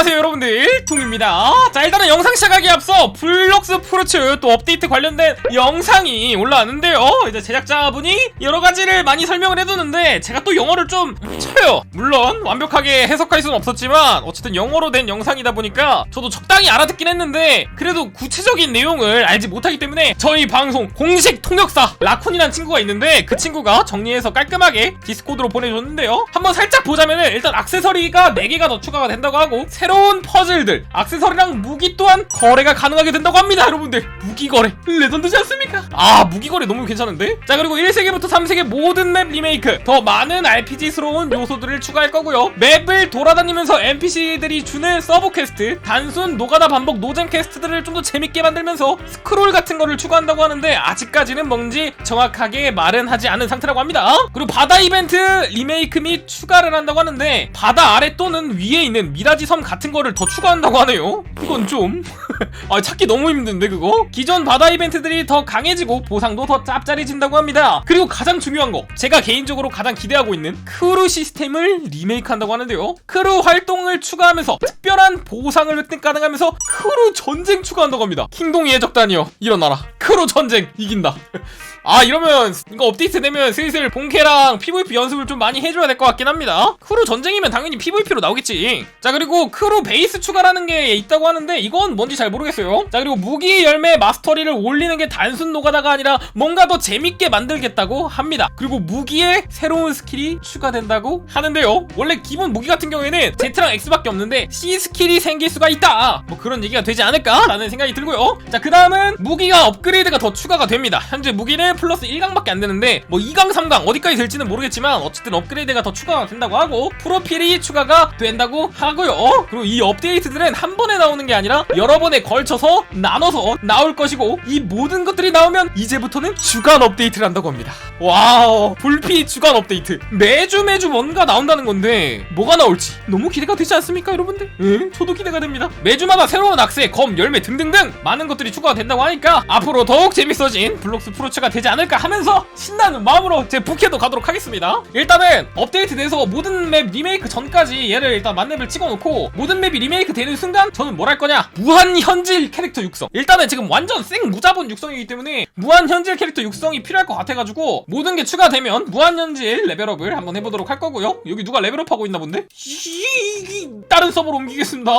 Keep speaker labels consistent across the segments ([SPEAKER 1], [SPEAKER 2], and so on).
[SPEAKER 1] 안녕하세요 여러분들. 퉁입니다. 자 일단은 영상 시작하기 앞서 블록스 프루츠 또 업데이트 관련된 영상이 올라왔는데요. 이제 제작자분이 여러가지를 많이 설명을 해두는데 제가 또 영어를 좀 쳐요. 물론 완벽하게 해석할 수는 없었지만 어쨌든 영어로 된 영상이다 보니까 저도 적당히 알아듣긴 했는데 그래도 구체적인 내용을 알지 못하기 때문에 저희 방송 공식 통역사 라쿤이라는 친구가 있는데 그 친구가 정리해서 깔끔하게 디스코드로 보내줬는데요. 한번 살짝 보자면은 일단 액세서리가 4개가 더 추가가 된다고 하고 새로 운 퍼즐들 액세서리랑 무기 또한 거래가 가능하게 된다고 합니다 여러분들. 무기 거래 레전드지 않습니까? 아 무기 거래 너무 괜찮은데? 자 그리고 1세기부터 3세기 모든 맵 리메이크. 더 많은 RPG스러운 요소들을 추가할 거고요. 맵을 돌아다니면서 NPC들이 주는 서브 퀘스트 단순 노가다 반복 노잼 퀘스트들을 좀 더 재밌게 만들면서 스크롤 같은 거를 추가한다고 하는데 아직까지는 뭔지 정확하게 말은 하지 않은 상태라고 합니다. 그리고 바다 이벤트 리메이크 및 추가를 한다고 하는데 바다 아래 또는 위에 있는 미라지 섬 같은 거를 더 추가한다고 하네요. 이건 좀. 아, 찾기 너무 힘든데 그거? 기존 바다 이벤트들이 더 강해지고 보상도 더 짭짤해진다고 합니다. 그리고 가장 중요한 거 제가 개인적으로 가장 기대하고 있는 크루 시스템을 리메이크한다고 하는데요. 크루 활동을 추가하면서 특별한 보상을 획득 가능하면서 크루 전쟁 추가한다고 합니다. 킹동의 해적단이여 일어나라. 크루 전쟁 이긴다. 아 이러면 이거 업데이트 되면 슬슬 본캐랑 PVP 연습을 좀 많이 해줘야 될 것 같긴 합니다. 크루 전쟁이면 당연히 PVP로 나오겠지. 자 그리고 크루 베이스 추가라는 게 있다고 하는데 이건 뭔지 잘 모르겠어요. 자 그리고 무기 열매 마스터리를 올리는 게 단순 노가다가 아니라 뭔가 더 재밌게 만들겠다고 합니다. 그리고 무기에 새로운 스킬이 추가된다고 하는데요. 원래 기본 무기 같은 경우에는 Z랑 X밖에 없는데 C 스킬이 생길 수가 있다! 뭐 그런 얘기가 되지 않을까 라는 생각이 들고요. 자 그 다음은 무기가 업그레이드가 더 추가가 됩니다. 현재 무기는 플러스 1강밖에 안 되는데 뭐 2강 3강 어디까지 될지는 모르겠지만 어쨌든 업그레이드가 더 추가가 된다고 하고 프로필이 추가가 된다고 하고요. 그리고 이 업데이트들은 한 번에 나오는 게 아니라 여러 번에 걸쳐서 나눠서 나올 것이고 이 모든 것들이 나오면 이제부터는 주간 업데이트를 한다고 합니다 와우 불피 주간 업데이트 매주 매주 뭔가 나온다는 건데 뭐가 나올지 너무 기대가 되지 않습니까 여러분들? 응? 저도 기대가 됩니다 매주마다 새로운 악세, 검, 열매 등등등 많은 것들이 추가가 된다고 하니까 앞으로 더욱 재밌어진 블록스 프로츠가 되지 않을까 하면서 신나는 마음으로 제 부캐도 가도록 하겠습니다 일단은 업데이트 돼서 모든 맵 리메이크 전까지 얘를 일단 만렙을 찍어놓고 모든 맵이 리메이크 되는 순간 저는 뭘 할 거냐? 무한 현질 캐릭터 육성. 일단은 지금 완전 생 무자본 육성이기 때문에 무한 현질 캐릭터 육성이 필요할 것 같아가지고 모든 게 추가되면 무한 현질 레벨업을 한번 해보도록 할 거고요. 여기 누가 레벨업하고 있나 본데? 이- 다른 서버로 옮기겠습니다.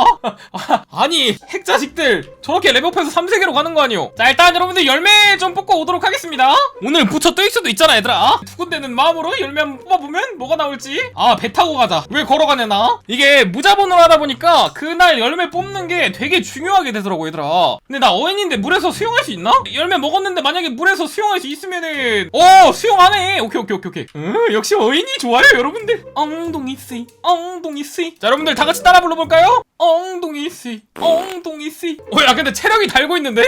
[SPEAKER 1] 아, 아니 핵자식들 저렇게 레벨업해서 3세계로 가는 거 아니요 자 일단 여러분들 열매 좀 뽑고 오도록 하겠습니다. 오늘 부처 뜨일 수도 있잖아 얘들아. 두근대는 마음으로 열매 한번 뽑아보면 뭐가 나올지? 아 배 타고 가자. 왜 걸어가냐 나? 이게 무자본으로 하다 보니 까 그날 열매 뽑는 게 되게 중요하게 되더라고 얘들아. 근데 나 어인인데 물에서 수영할 수 있나? 열매 먹었는데 만약에 물에서 수영할 수 있으면은 어 수영하네. 오케이 오케이 오케이 오케이. 음, 역시 어인이 좋아요 여러분들. 엉덩이 씨 엉덩이 씨자 여러분들 다 같이 따라 불러볼까요? 엉덩이 씨 엉덩이 씨어야 근데 체력이 달고 있는데?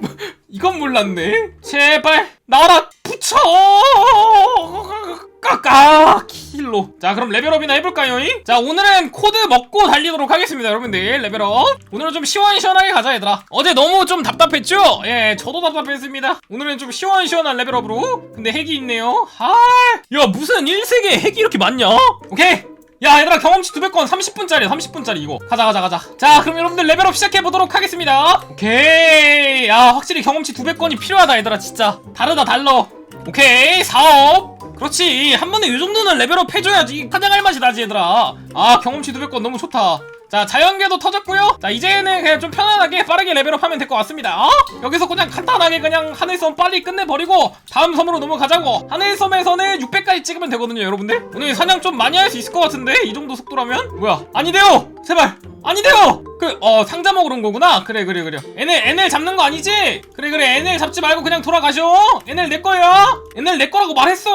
[SPEAKER 1] 뭐, 이건 몰랐네. 제발 나와라 붙여! 까까 킬로. 자 그럼 레벨업이나 해볼까요? 잉? 자 오늘은 코드 먹고 달리도록 하겠습니다 여러분들. 레벨업. 오늘은 좀 시원시원하게 가자 얘들아. 어제 너무 좀 답답했죠? 예 저도 답답했습니다. 오늘은 좀 시원시원한 레벨업으로. 근데 핵이 있네요. 아야 무슨 1세기에 핵이 이렇게 많냐? 오케이. 야 얘들아 경험치 200건 30분짜리야 30분짜리 이거. 가자 가자 가자. 자 그럼 여러분들 레벨업 시작해보도록 하겠습니다. 오케이. 야 확실히 경험치 200건이 필요하다 얘들아 진짜. 다르다 달러. 오케이. 사업 그렇지. 한 번에 이 정도는 레벨업 해줘야지. 사냥할 맛이 나지 얘들아. 아 경험치 200건 너무 좋다. 자 자연계도 터졌고요. 자 이제는 그냥 좀 편안하게 빠르게 레벨업하면 될 것 같습니다. 어? 여기서 그냥 간단하게 그냥 하늘섬 빨리 끝내버리고 다음 섬으로 넘어가자고. 하늘섬에서는 600까지 찍으면 되거든요 여러분들. 오늘 사냥 좀 많이 할 수 있을 것 같은데? 이 정도 속도라면? 뭐야? 아니돼요 제발! 아니돼요! 그어 상자 먹으러 온 거구나? 그래 그래 그래. 얘네 얘네 잡는 거 아니지? 그래 그래. 얘네 잡지 말고 그냥 돌아가셔. 얘네 내 거야. 얘네 내 거라고 말했어.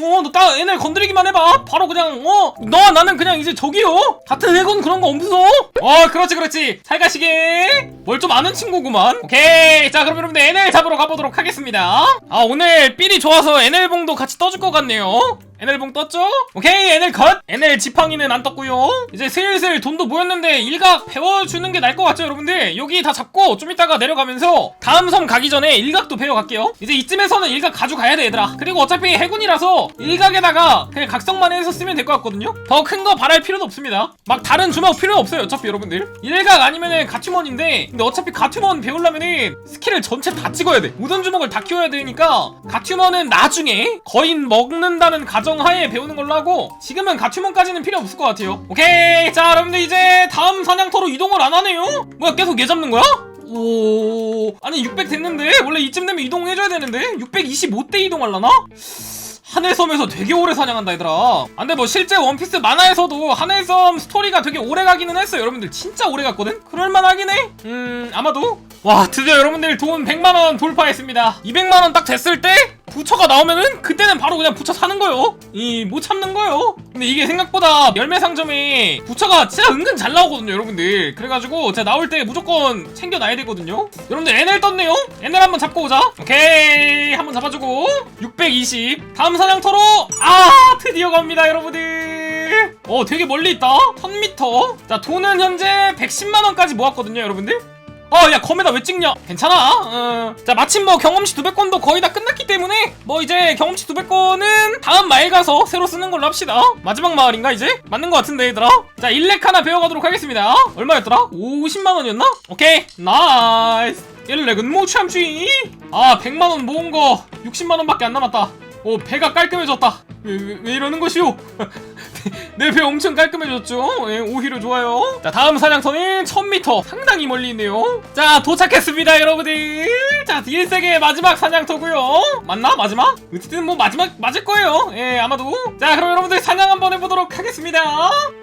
[SPEAKER 1] 어너딱 얘네 건드리기만 해봐. 바로 그냥 어? 너와 나는 그냥 이제 저기요. 같은 해군 그런 거 없어 어 그렇지 그렇지. 잘 가시게. 뭘 좀 아는 친구구만. 오케이. 자 그럼 여러분들 NL 잡으러 가보도록 하겠습니다. 아 오늘 삘이 좋아서 NL봉도 같이 떠줄 것 같네요 NL봉 떴죠? 오케이 NL 컷! NL 지팡이는 안 떴고요. 이제 슬슬 돈도 모였는데 일각 배워주는 게 나을 것 같죠 여러분들? 여기 다 잡고 좀 이따가 내려가면서 다음 섬 가기 전에 일각도 배워갈게요. 이제 이쯤에서는 일각 가져가야 돼 얘들아. 그리고 어차피 해군이라서 일각에다가 그냥 각성만 해서 쓰면 될 것 같거든요? 더 큰 거 바랄 필요도 없습니다. 막 다른 주먹 필요 없어요 어차피 여러분들. 일각 아니면은 가튜먼인데 근데 어차피 가튜먼 배우려면은 스킬을 전체 다 찍어야 돼. 모든 주먹을 다 키워야 되니까 가튜먼은 나중에 거인 먹는다는 가정 하에 배우는 걸로 하고 지금은 가튜먼까지는 필요 없을 것 같아요. 오케이. 자 여러분들 이제 다음 사냥터로 이동을 안 하네요. 뭐야 계속 얘 잡는 거야? 오. 아니 600 됐는데? 원래 이쯤 되면 이동해줘야 되는데? 625대 이동하려나? 하늘섬에서 되게 오래 사냥한다 얘들아. 아, 근데 뭐 실제 원피스 만화에서도 하늘섬 스토리가 되게 오래 가기는 했어요 여러분들. 진짜 오래 갔거든? 그럴만하긴 해 음 아마도 와 드디어 여러분들 돈 100만원 돌파했습니다. 200만원 딱 됐을 때 부처가 나오면은 그때는 바로 그냥 부처 사는 거요. 이 못 참는 거요. 근데 이게 생각보다 열매 상점에 부처가 진짜 은근 잘 나오거든요 여러분들. 그래가지고 제가 나올 때 무조건 챙겨놔야 되거든요. 여러분들 NL 떴네요. NL 한번 잡고 오자. 오케이 한번 잡아주고. 620 다음 사냥터로 아 드디어 갑니다 여러분들. 어 되게 멀리 있다. 1000m 자 돈은 현재 110만원까지 모았거든요 여러분들 어, 야, 검에다 왜 찍냐? 괜찮아. 어. 자, 마침 뭐 경험치 200건도 거의 다 끝났기 때문에 뭐 이제 경험치 200건은 다음 마을 가서 새로 쓰는 걸로 합시다. 마지막 마을인가 이제? 맞는 것 같은데 얘들아. 자, 일렉 하나 배워가도록 하겠습니다. 얼마였더라? 50만 원이었나? 오케이, 나이스. 일렉은 못 참지. 아, 100만 원 모은 거 60만 원밖에 안 남았다. 오, 배가 깔끔해졌다. 왜, 왜, 왜 이러는 것이오? 내 배 엄청 깔끔해졌죠? 예, 오히려 좋아요. 자, 다음 사냥터는 1000m. 상당히 멀리 있네요. 자, 도착했습니다, 여러분들. 자, 1세계 마지막 사냥터고요 맞나? 마지막? 어쨌든 뭐 마지막 맞을 거예요. 예, 아마도. 자, 그럼 여러분들 사냥 한번 해보도록 하겠습니다.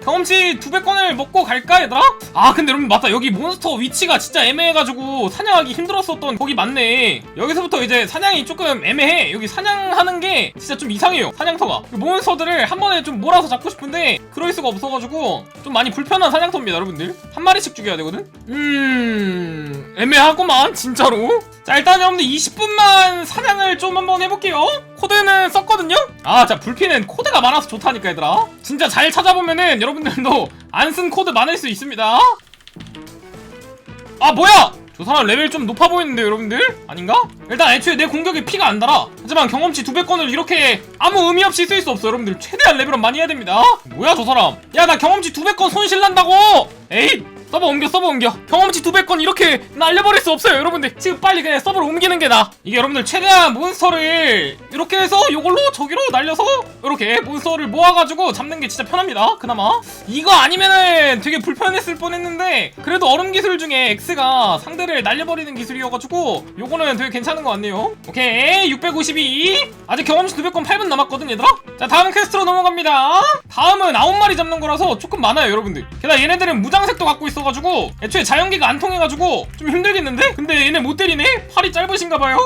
[SPEAKER 1] 경험치 200건을 먹고 갈까, 얘들아? 아, 근데 여러분, 맞다. 여기 몬스터 위치가 진짜 애매해가지고 사냥하기 힘들었었던 거기 맞네. 여기서부터 이제 사냥이 조금 애매해. 여기 사냥하는 게 진짜 좀 이상해요. 사냥터가. 몬스터들을 한 번에 좀 몰아서 잡고 싶은데 그럴 수가 없어가지고 좀 많이 불편한 사냥터입니다, 여러분들. 한 마리씩 죽여야 되거든? 음... 애매하구만, 진짜로. 자, 일단 여러분들 20분만 사냥을 좀 한번 해볼게요. 코드는 썼거든요? 아, 자, 불피는 코드가 많아서 좋다니까, 얘들아. 진짜 잘 찾아보면은 여러분들도 안 쓴 코드 많을 수 있습니다. 아, 뭐야! 저 사람 레벨 좀 높아 보이는데 여러분들? 아닌가? 일단 애초에 내 공격에 피가 안 달아. 하지만 경험치 200건을 이렇게 아무 의미 없이 쓸 수 없어 여러분들. 최대한 레벨업 많이 해야 됩니다. 뭐야 저 사람? 야 나 경험치 200건 손실 난다고! 에이 서버 옮겨 서버 옮겨. 경험치 200건 이렇게 날려버릴 수 없어요 여러분들. 지금 빨리 그냥 서버를 옮기는 게 나아 이게 여러분들 최대한 몬스터를 이렇게 해서 요걸로 저기로 날려서 이렇게 몬스터를 모아가지고 잡는 게 진짜 편합니다 그나마. 이거 아니면은 되게 불편했을 뻔했는데 그래도 얼음 기술 중에 X가 상대를 날려버리는 기술이어가지고 요거는 되게 괜찮은 것 같네요. 오케이 652 아직 경험치 200건 8분 남았거든 얘들아. 자 다음 퀘스트로 넘어갑니다. 다음은 9마리 잡는 거라서 조금 많아요 여러분들. 게다가 얘네들은 무장색도 갖고 있어 가지고 애초에 자연기가 안 통해가지고 좀 힘들겠는데? 근데 얘네 못 때리네? 팔이 짧으신가봐요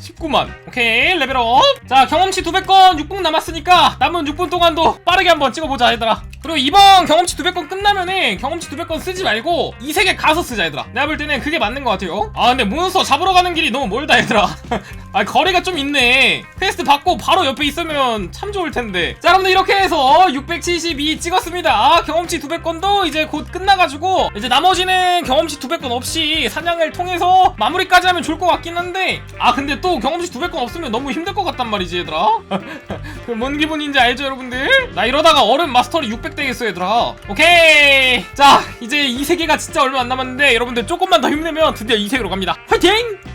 [SPEAKER 1] 19만 오케이 레벨업 자 경험치 200건 6분 남았으니까 남은 6분 동안도 빠르게 한번 찍어보자 얘들아 그리고 이번 경험치 200건 끝나면은 경험치 200건 쓰지 말고 이 세계 가서 쓰자 얘들아. 내가 볼 때는 그게 맞는 것 같아요. 아 근데 몬스터 잡으러 가는 길이 너무 멀다 얘들아. 아 거리가 좀 있네. 퀘스트 받고 바로 옆에 있으면 참 좋을 텐데. 자 여러분들 이렇게 해서 672 찍었습니다. 경험치 200건도 이제 곧 끝나가지고 이제 나머지는 경험치 200건 없이 사냥을 통해서 마무리까지 하면 좋을 것 같긴 한데. 아 근데 또 경험치 200건 없으면 너무 힘들 것 같단 말이지 얘들아. 그뭔 기분인지 알죠 여러분들? 나 이러다가 얼음 마스터리 600 되겠어 얘들아. 오케이. 자 이제 이 세계가 진짜 얼마 안 남았는데 여러분들 조금만 더 힘내면 드디어 이 세계로 갑니다. 화이팅!